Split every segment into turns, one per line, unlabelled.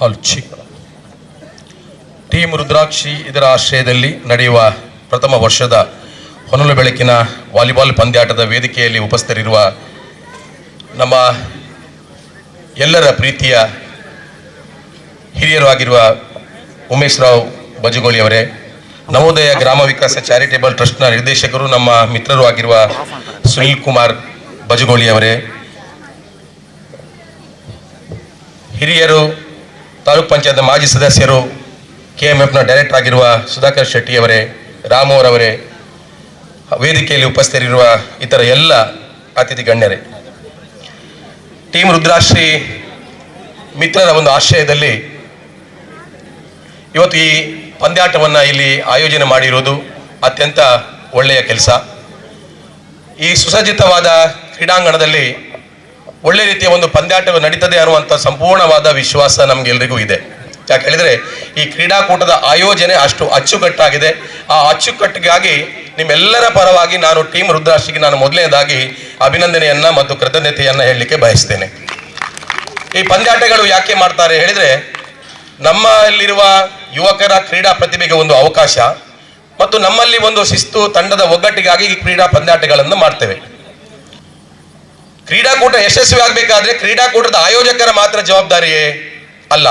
ಹಾಲ್ ಚಿಕ್ team ರುದ್ರಾಕ್ಷಿ ಇದರ ಆಶ್ರಯದಲ್ಲಿ ನಡೆಯುವ ಪ್ರಥಮ ವರ್ಷದ ಹೊನಲು ಬೆಳಕಿನ ವಾಲಿಬಾಲ್ ಪಂದ್ಯಾಟದ ವೇದಿಕೆಯಲ್ಲಿ ಉಪಸ್ಥಿತರಿರುವ ನಮ್ಮ ಎಲ್ಲರ ಪ್ರೀತಿಯ ಹಿರಿಯರು ಆಗಿರುವ ಉಮೇಶ್ ರಾವ್ ಬಜಗೋಳಿ ಅವರೇ, ನವೋದಯ ಗ್ರಾಮ ವಿಕಾಸ ಚಾರಿಟೇಬಲ್ ಟ್ರಸ್ಟ್ನ ನಿರ್ದೇಶಕರು, ನಮ್ಮ ಮಿತ್ರರು ಆಗಿರುವ ಸುನೀಲ್ ಕುಮಾರ್ ಬಜಗೋಳಿ ಅವರೇ, ಹಿರಿಯರು ತಾಲೂಕ್ ಪಂಚಾಯತ್ ಮಾಜಿ ಸದಸ್ಯರು ಕೆ ಎಂ ಎಫ್ನ ಡೈರೆಕ್ಟರ್ ಆಗಿರುವ ಸುಧಾಕರ್ ಶೆಟ್ಟಿ ಅವರೇ ರಾಮು ಅವರೇ ವೇದಿಕೆಯಲ್ಲಿ ಉಪಸ್ಥಿತರಿರುವ ಇತರ ಎಲ್ಲ ಅತಿಥಿ ಗಣ್ಯರೇ. ಟೀಮ್ ರುದ್ರಾಶ್ರೀ ಮಿತ್ರರ ಒಂದು ಆಶ್ರಯದಲ್ಲಿ ಇವತ್ತು ಈ ಪಂದ್ಯಾಟವನ್ನು ಇಲ್ಲಿ ಆಯೋಜನೆ ಮಾಡಿರುವುದು ಅತ್ಯಂತ ಒಳ್ಳೆಯ ಕೆಲಸ. ಈ ಸುಸಜ್ಜಿತವಾದ ಕ್ರೀಡಾಂಗಣದಲ್ಲಿ ಒಳ್ಳೆ ರೀತಿಯ ಒಂದು ಪಂದ್ಯಾಟ ನಡೀತದೆ ಅನ್ನುವಂಥ ಸಂಪೂರ್ಣವಾದ ವಿಶ್ವಾಸ ನಮಗೆಲ್ಲರಿಗೂ ಇದೆ. ಯಾಕೆ ಹೇಳಿದ್ರೆ ಈ ಕ್ರೀಡಾಕೂಟದ ಆಯೋಜನೆ ಅಷ್ಟು ಅಚ್ಚುಕಟ್ಟಾಗಿದೆ. ಆ ಅಚ್ಚುಕಟ್ಟಿಗಾಗಿ ನಿಮ್ಮೆಲ್ಲರ ಪರವಾಗಿ ನಾನು ಟೀಮ್ ರುದ್ರಾಷ್ಟ್ರಿಗೆ ನಾನು ಮೊದಲನೇದಾಗಿ ಅಭಿನಂದನೆಯನ್ನ ಮತ್ತು ಕೃತಜ್ಞತೆಯನ್ನ ಹೇಳಲಿಕ್ಕೆ ಬಯಸ್ತೇನೆ. ಈ ಪಂದ್ಯಾಟಗಳು ಯಾಕೆ ಮಾಡ್ತಾರೆ ಹೇಳಿದ್ರೆ ನಮ್ಮಲ್ಲಿರುವ ಯುವಕರ ಕ್ರೀಡಾ ಪ್ರತಿಭೆಗೆ ಒಂದು ಅವಕಾಶ ಮತ್ತು ನಮ್ಮಲ್ಲಿ ಒಂದು ಶಿಸ್ತು ತಂಡದ ಒಗ್ಗಟ್ಟಿಗಾಗಿ ಈ ಕ್ರೀಡಾ ಪಂದ್ಯಾಟಗಳನ್ನು ಮಾಡ್ತೇವೆ. ಕ್ರೀಡಾಕೂಟ ಯಶಸ್ವಿ ಆಗಬೇಕಾದ್ರೆ ಕ್ರೀಡಾಕೂಟದ ಆಯೋಜಕರ ಮಾತ್ರ ಜವಾಬ್ದಾರಿಯೇ ಅಲ್ಲ.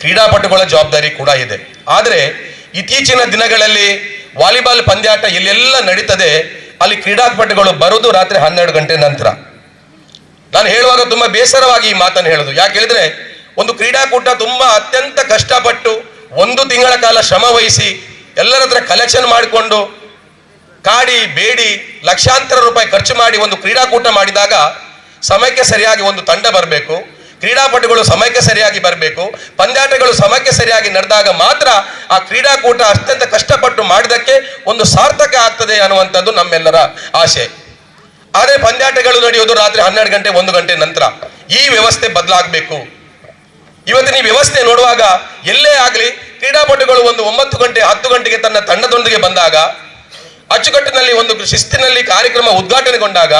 ಕ್ರೀಡಾಪಟುಗಳ ಜವಾಬ್ದಾರಿ ಕೂಡ ಇದೆ. ಆದರೆ ಇತ್ತೀಚಿನ ದಿನಗಳಲ್ಲಿ ವಾಲಿಬಾಲ್ ಪಂದ್ಯಾಟ ಎಲ್ಲೆಲ್ಲ ನಡೀತದೆ. ಅಲ್ಲಿ ಕ್ರೀಡಾಪಟುಗಳು ಬರೋದು ರಾತ್ರಿ ಹನ್ನೆರಡು ಗಂಟೆ ನಂತರ. ನಾನು ಹೇಳುವಾಗ ತುಂಬಾ ಬೇಸರವಾಗಿ ಈ ಮಾತನ್ನು ಹೇಳುದು. ಯಾಕೆ ಹೇಳಿದ್ರೆ ಒಂದು ಕ್ರೀಡಾಕೂಟ ತುಂಬಾ ಅತ್ಯಂತ ಕಷ್ಟಪಟ್ಟು ಒಂದು ತಿಂಗಳ ಕಾಲ ಶ್ರಮ ವಹಿಸಿ ಎಲ್ಲರ ಹತ್ರ ಕಲೆಕ್ಷನ್ ಮಾಡಿಕೊಂಡು ಕಾಡಿ, ಬೇಡಿ ಲಕ್ಷಾಂತರ ರೂಪಾಯಿ ಖರ್ಚು ಮಾಡಿ ಒಂದು ಕ್ರೀಡಾಕೂಟ ಮಾಡಿದಾಗ ಸಮಯಕ್ಕೆ ಸರಿಯಾಗಿ ಒಂದು ತಂಡ ಬರಬೇಕು. ಕ್ರೀಡಾಪಟುಗಳು ಸಮಯಕ್ಕೆ ಸರಿಯಾಗಿ ಬರಬೇಕು. ಪಂದ್ಯಾಟಗಳು ಸಮಯಕ್ಕೆ ಸರಿಯಾಗಿ ನಡೆದಾಗ ಮಾತ್ರ ಆ ಕ್ರೀಡಾಕೂಟ ಅತ್ಯಂತ ಕಷ್ಟಪಟ್ಟು ಮಾಡಿದಕ್ಕೆ ಒಂದು ಸಾರ್ಥಕ ಆಗ್ತದೆ ಅನ್ನುವಂಥದ್ದು ನಮ್ಮೆಲ್ಲರ ಆಶೆ. ಆದರೆ ಪಂದ್ಯಾಟಗಳು ನಡೆಯೋದು ರಾತ್ರಿ ಹನ್ನೆರಡು ಗಂಟೆ, ಒಂದು ಗಂಟೆ ನಂತರ. ಈ ವ್ಯವಸ್ಥೆ ಬದಲಾಗಬೇಕು. ಇವತ್ತಿನ ಈ ವ್ಯವಸ್ಥೆ ನೋಡುವಾಗ ಎಲ್ಲೇ ಆಗಲಿ, ಕ್ರೀಡಾಪಟುಗಳು ಒಂದು ಒಂಬತ್ತು ಗಂಟೆ, ಹತ್ತು ಗಂಟೆಗೆ ತನ್ನ ತಂಡದೊಂದಿಗೆ ಬಂದಾಗ ಅಚ್ಚುಕಟ್ಟಿನಲ್ಲಿ ಒಂದು ಶಿಸ್ತಿನಲ್ಲಿ ಕಾರ್ಯಕ್ರಮ ಉದ್ಘಾಟನೆಗೊಂಡಾಗ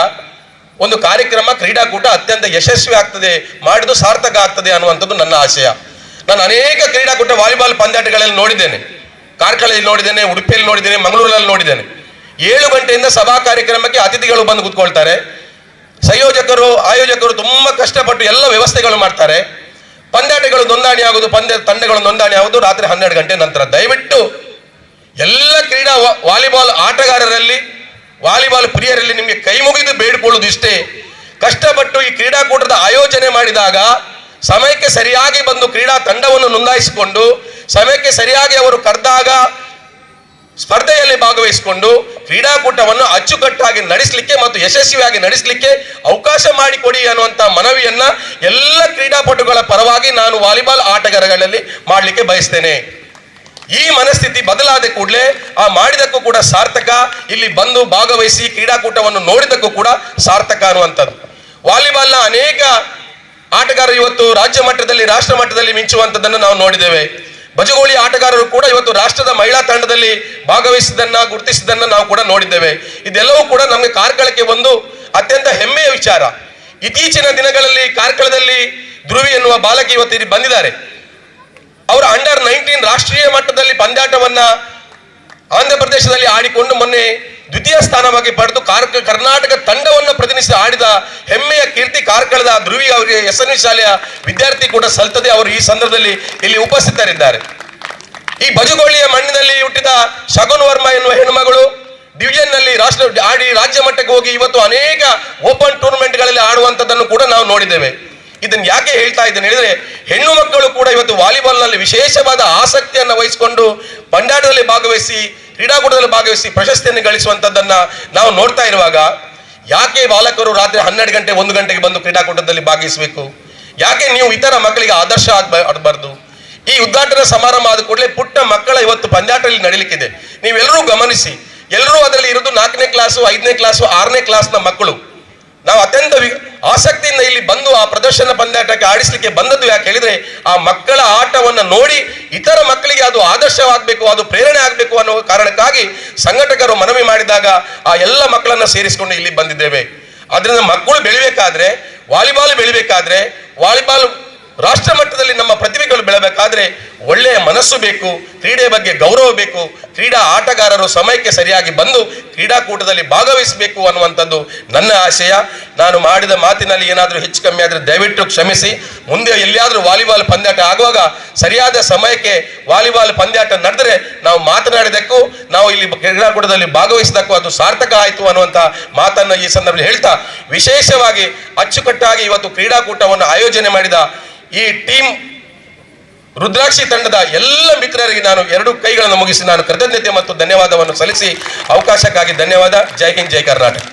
ಒಂದು ಕಾರ್ಯಕ್ರಮ, ಕ್ರೀಡಾಕೂಟ ಅತ್ಯಂತ ಯಶಸ್ವಿ ಆಗ್ತದೆ, ಮಾಡಿದ್ದು ಸಾರ್ಥಕ ಆಗ್ತದೆ ಅನ್ನುವಂಥದ್ದು ನನ್ನ ಆಶಯ. ನಾನು ಅನೇಕ ಕ್ರೀಡಾಕೂಟ, ವಾಲಿಬಾಲ್ ಪಂದ್ಯಾಟಗಳಲ್ಲಿ ನೋಡಿದ್ದೇನೆ. ಕಾರ್ಕಳದಲ್ಲಿ ನೋಡಿದ್ದೇನೆ, ಉಡುಪಿಯಲ್ಲಿ ನೋಡಿದ್ದೇನೆ ಮಂಗಳೂರಲ್ಲಿ ನೋಡಿದ್ದೇನೆ. ಏಳು ಗಂಟೆಯಿಂದ ಸಭಾ ಕಾರ್ಯಕ್ರಮಕ್ಕೆ ಅತಿಥಿಗಳು ಬಂದು ಕೂತ್ಕೊಳ್ತಾರೆ. ಸಂಯೋಜಕರು, ಆಯೋಜಕರು ತುಂಬ ಕಷ್ಟಪಟ್ಟು ಎಲ್ಲ ವ್ಯವಸ್ಥೆಗಳು ಮಾಡ್ತಾರೆ. ಪಂದ್ಯಾಟಗಳು ನೋಂದಣಿ ಆಗುದು ಪಂದ್ಯ ತಂಡಗಳು ನೋಂದಣಿ ಆಗುದು ರಾತ್ರಿ ಹನ್ನೆರಡು ಗಂಟೆ ನಂತರ. ದಯವಿಟ್ಟು ಎಲ್ಲ ಕ್ರೀಡಾ ವಾಲಿಬಾಲ್ ಆಟಗಾರರಲ್ಲಿ, ವಾಲಿಬಾಲ್ ಪ್ರಿಯರಲ್ಲಿ ನಿಮಗೆ ಕೈ ಮುಗಿದು ಬೇಡಿಕೊಳ್ಳುವುದು ಇಷ್ಟೇ. ಕಷ್ಟಪಟ್ಟು ಈ ಕ್ರೀಡಾಕೂಟದ ಆಯೋಜನೆ ಮಾಡಿದಾಗ ಸಮಯಕ್ಕೆ ಸರಿಯಾಗಿ ಬಂದು ಕ್ರೀಡಾ ತಂಡವನ್ನು ನೋಂದಾಯಿಸಿಕೊಂಡು, ಸಮಯಕ್ಕೆ ಸರಿಯಾಗಿ ಅವರು ಕರೆದಾಗ ಸ್ಪರ್ಧೆಯಲ್ಲಿ ಭಾಗವಹಿಸಿಕೊಂಡು ಕ್ರೀಡಾಕೂಟವನ್ನು ಅಚ್ಚುಕಟ್ಟಾಗಿ ನಡೆಸಲಿಕ್ಕೆ ಮತ್ತು ಯಶಸ್ವಿಯಾಗಿ ನಡೆಸಲಿಕ್ಕೆ ಅವಕಾಶ ಮಾಡಿಕೊಡಿ ಅನ್ನುವಂಥ ಮನವಿಯನ್ನು ಎಲ್ಲ ಕ್ರೀಡಾಪಟುಗಳ ಪರವಾಗಿ ನಾನು ವಾಲಿಬಾಲ್ ಆಟಗಾರಗಳಲ್ಲಿ ಮಾಡಲಿಕ್ಕೆ ಬಯಸ್ತೇನೆ. ಈ ಮನಸ್ಥಿತಿ ಬದಲಾದ ಕೂಡಲೇ ಆ ಮಾಡಿದಕ್ಕೂ ಕೂಡ ಸಾರ್ಥಕ, ಇಲ್ಲಿ ಬಂದು ಭಾಗವಹಿಸಿ ಕ್ರೀಡಾಕೂಟವನ್ನು ನೋಡಿದಕ್ಕೂ ಕೂಡ ಸಾರ್ಥಕ ಅನ್ನುವಂಥದ್ದು. ವಾಲಿಬಾಲ್ನ ಅನೇಕ ಆಟಗಾರರು ಇವತ್ತು ರಾಜ್ಯ ಮಟ್ಟದಲ್ಲಿ, ರಾಷ್ಟ್ರ ಮಟ್ಟದಲ್ಲಿ ಮಿಂಚುವಂಥದ್ದನ್ನು ನಾವು ನೋಡಿದ್ದೇವೆ. ಬಜಗೋಳಿ ಆಟಗಾರರು ಕೂಡ ಇವತ್ತು ರಾಷ್ಟ್ರದ ಮಹಿಳಾ ತಂಡದಲ್ಲಿ ಭಾಗವಹಿಸಿದ್ದನ್ನ, ಗುರುತಿಸಿದ್ದನ್ನ ನಾವು ಕೂಡ ನೋಡಿದ್ದೇವೆ. ಇದೆಲ್ಲವೂ ಕೂಡ ನಮಗೆ ಕಾರ್ಕಳಕ್ಕೆ ಒಂದು ಅತ್ಯಂತ ಹೆಮ್ಮೆಯ ವಿಚಾರ. ಇತ್ತೀಚಿನ ದಿನಗಳಲ್ಲಿ ಕಾರ್ಕಳದಲ್ಲಿ ಧ್ರುವಿ ಎನ್ನುವ ಬಾಲಕಿ ಇವತ್ತು ಇಲ್ಲಿ ಬಂದಿದ್ದಾರೆ. ಅವರು ಅಂಡರ್ ನೈನ್ಟೀನ್ ರಾಷ್ಟ್ರೀಯ ಮಟ್ಟದಲ್ಲಿ ಪಂದ್ಯಾಟವನ್ನ ಆಂಧ್ರ ಪ್ರದೇಶದಲ್ಲಿ ಆಡಿಕೊಂಡು ಮೊನ್ನೆ ದ್ವಿತೀಯ ಸ್ಥಾನವಾಗಿ ಪಡೆದು ಕರ್ನಾಟಕ ತಂಡವನ್ನು ಪ್ರತಿನಿಧಿಸಿ ಆಡಿದ ಹೆಮ್ಮೆಯ ಕೀರ್ತಿ ಕಾರ್ಕಳದ ಧ್ರುವಿ ಅವರಿಗೆ ಎಸ್ ಎನ್ ಶಾಲೆಯ ವಿದ್ಯಾರ್ಥಿ ಕೂಡ ಸಲ್ತದೆ ಅವರು ಈ ಸಂದರ್ಭದಲ್ಲಿ ಇಲ್ಲಿ ಉಪಸ್ಥಿತರಿದ್ದಾರೆ. ಈ ಬಜುಗೋಳಿಯ ಮಣ್ಣಿನಲ್ಲಿ ಹುಟ್ಟಿದ ಶಗುನ್ ವರ್ಮ ಎನ್ನುವ ಹೆಣ್ಮಗಳು ಡಿವಿಷನ್ನಲ್ಲಿ ರಾಷ್ಟ್ರ ಆಡಿ ರಾಜ್ಯ ಮಟ್ಟಕ್ಕೆ ಹೋಗಿ ಇವತ್ತು ಅನೇಕ ಓಪನ್ ಟೂರ್ನಮೆಂಟ್ಗಳಲ್ಲಿ ಆಡುವಂಥದ್ದನ್ನು ಕೂಡ ನಾವು ನೋಡಿದ್ದೇವೆ. ಇದನ್ನು ಯಾಕೆ ಹೇಳ್ತಾ ಇದ್ದೇನೆ ಹೇಳಿದ್ರೆ ಹೆಣ್ಣು ಮಕ್ಕಳು ಕೂಡ ಇವತ್ತು ವಾಲಿಬಾಲ್ನಲ್ಲಿ ವಿಶೇಷವಾದ ಆಸಕ್ತಿಯನ್ನು ವಹಿಸಿಕೊಂಡು ಪಂಡಾಟದಲ್ಲಿ ಭಾಗವಹಿಸಿ, ಕ್ರೀಡಾಕೂಟದಲ್ಲಿ ಭಾಗವಹಿಸಿ ಪ್ರಶಸ್ತಿಯನ್ನು ಗಳಿಸುವಂತದ್ದನ್ನ ನಾವು ನೋಡ್ತಾ ಇರುವಾಗ ಯಾಕೆ ಬಾಲಕರು ರಾತ್ರಿ ಹನ್ನೆರಡು ಗಂಟೆ, ಒಂದು ಗಂಟೆಗೆ ಬಂದು ಕ್ರೀಡಾಕೂಟದಲ್ಲಿ ಭಾಗವಹಿಸಬೇಕು? ಯಾಕೆ ನೀವು ಇತರ ಮಕ್ಕಳಿಗೆ ಆದರ್ಶ ಆಗಬಾರ್ದು? ಈ ಉದ್ಘಾಟನಾ ಸಮಾರಂಭ ಆದ ಕೂಡಲೇ ಪುಟ್ಟ ಮಕ್ಕಳ ಇವತ್ತು ಪಂದ್ಯಾಟದಲ್ಲಿ ನಡೀಲಿಕ್ಕಿದೆ. ನೀವೆಲ್ಲರೂ ಗಮನಿಸಿ, ಎಲ್ಲರೂ ಅದರಲ್ಲಿ ಇರೋದು ನಾಲ್ಕನೇ ಕ್ಲಾಸು ಐದನೇ ಕ್ಲಾಸು ಆರನೇ ಕ್ಲಾಸ್ನ ಮಕ್ಕಳು. ನಾವು ಅತ್ಯಂತ ಆಸಕ್ತಿಯಿಂದ ಇಲ್ಲಿ ಬಂದು ಆ ಪ್ರದರ್ಶನ ಪಂದ್ಯಾಟಕ್ಕೆ ಆಡಿಸ್ಲಿಕ್ಕೆ ಬಂದದ್ದು ಯಾಕೆ ಹೇಳಿದ್ರೆ ಆ ಮಕ್ಕಳ ಆಟವನ್ನು ನೋಡಿ ಇತರ ಮಕ್ಕಳಿಗೆ ಅದು ಆದರ್ಶವಾಗಬೇಕು, ಅದು ಪ್ರೇರಣೆ ಆಗಬೇಕು ಅನ್ನೋ ಕಾರಣಕ್ಕಾಗಿ ಸಂಘಟಕರು ಮನವಿ ಮಾಡಿದಾಗ ಆ ಎಲ್ಲ ಮಕ್ಕಳನ್ನ ಸೇರಿಸಿಕೊಂಡು ಇಲ್ಲಿ ಬಂದಿದ್ದೇವೆ. ಅದರಿಂದ ಮಕ್ಕಳು ಬೆಳಿಬೇಕಾದ್ರೆ, ವಾಲಿಬಾಲ್ ಬೆಳಿಬೇಕಾದ್ರೆ, ವಾಲಿಬಾಲ್ ರಾಷ್ಟ್ರ ಮಟ್ಟದಲ್ಲಿ ನಮ್ಮ ಪ್ರತಿಭೆಗಳು ಬೆಳಬೇಕಾದ್ರೆ ಒಳ್ಳೆಯ ಮನಸ್ಸು ಬೇಕು ಕ್ರೀಡೆ ಬಗ್ಗೆ ಗೌರವ ಬೇಕು, ಕ್ರೀಡಾ ಆಟಗಾರರು ಸಮಯಕ್ಕೆ ಸರಿಯಾಗಿ ಬಂದು ಕ್ರೀಡಾಕೂಟದಲ್ಲಿ ಭಾಗವಹಿಸಬೇಕು ಅನ್ನುವಂಥದ್ದು ನನ್ನ ಆಶಯ. ನಾನು ಮಾಡಿದ ಮಾತಿನಲ್ಲಿ ಏನಾದರೂ ಹೆಚ್ಚು ಕಮ್ಮಿ ಆದರೆ ದಯವಿಟ್ಟು ಕ್ಷಮಿಸಿ. ಮುಂದೆ ಎಲ್ಲಿಯಾದರೂ ವಾಲಿಬಾಲ್ ಪಂದ್ಯಾಟ ಆಗುವಾಗ ಸರಿಯಾದ ಸಮಯಕ್ಕೆ ವಾಲಿಬಾಲ್ ಪಂದ್ಯಾಟ ನಡೆದರೆ ನಾವು ಮಾತನಾಡಿದಕ್ಕೂ, ನಾವು ಇಲ್ಲಿ ಕ್ರೀಡಾಕೂಟದಲ್ಲಿ ಭಾಗವಹಿಸಿದಕ್ಕೂ ಅದು ಸಾರ್ಥಕ ಆಯಿತು ಅನ್ನುವಂಥ ಮಾತನ್ನು ಈ ಸಂದರ್ಭದಲ್ಲಿ ಹೇಳ್ತಾ, ವಿಶೇಷವಾಗಿ ಅಚ್ಚುಕಟ್ಟಾಗಿ ಇವತ್ತು ಕ್ರೀಡಾಕೂಟವನ್ನು ಆಯೋಜನೆ ಮಾಡಿದ ಈ ಟೀಮ್ ರುದ್ರಾಕ್ಷಿ ತಂಡದ ಎಲ್ಲ ಮಿತ್ರರಿಗೆ ನಾನು ಎರಡು ಕೈಗಳನ್ನು ಮುಗಿಸಿ ನಾನು ಕೃತಜ್ಞತೆ ಮತ್ತು ಧನ್ಯವಾದವನ್ನು ಸಲ್ಲಿಸಿ ಅವಕಾಶಕ್ಕಾಗಿ ಧನ್ಯವಾದ. ಜೈ ಹಿಂದ್, ಜೈ ಕರ್ನಾಟಕ.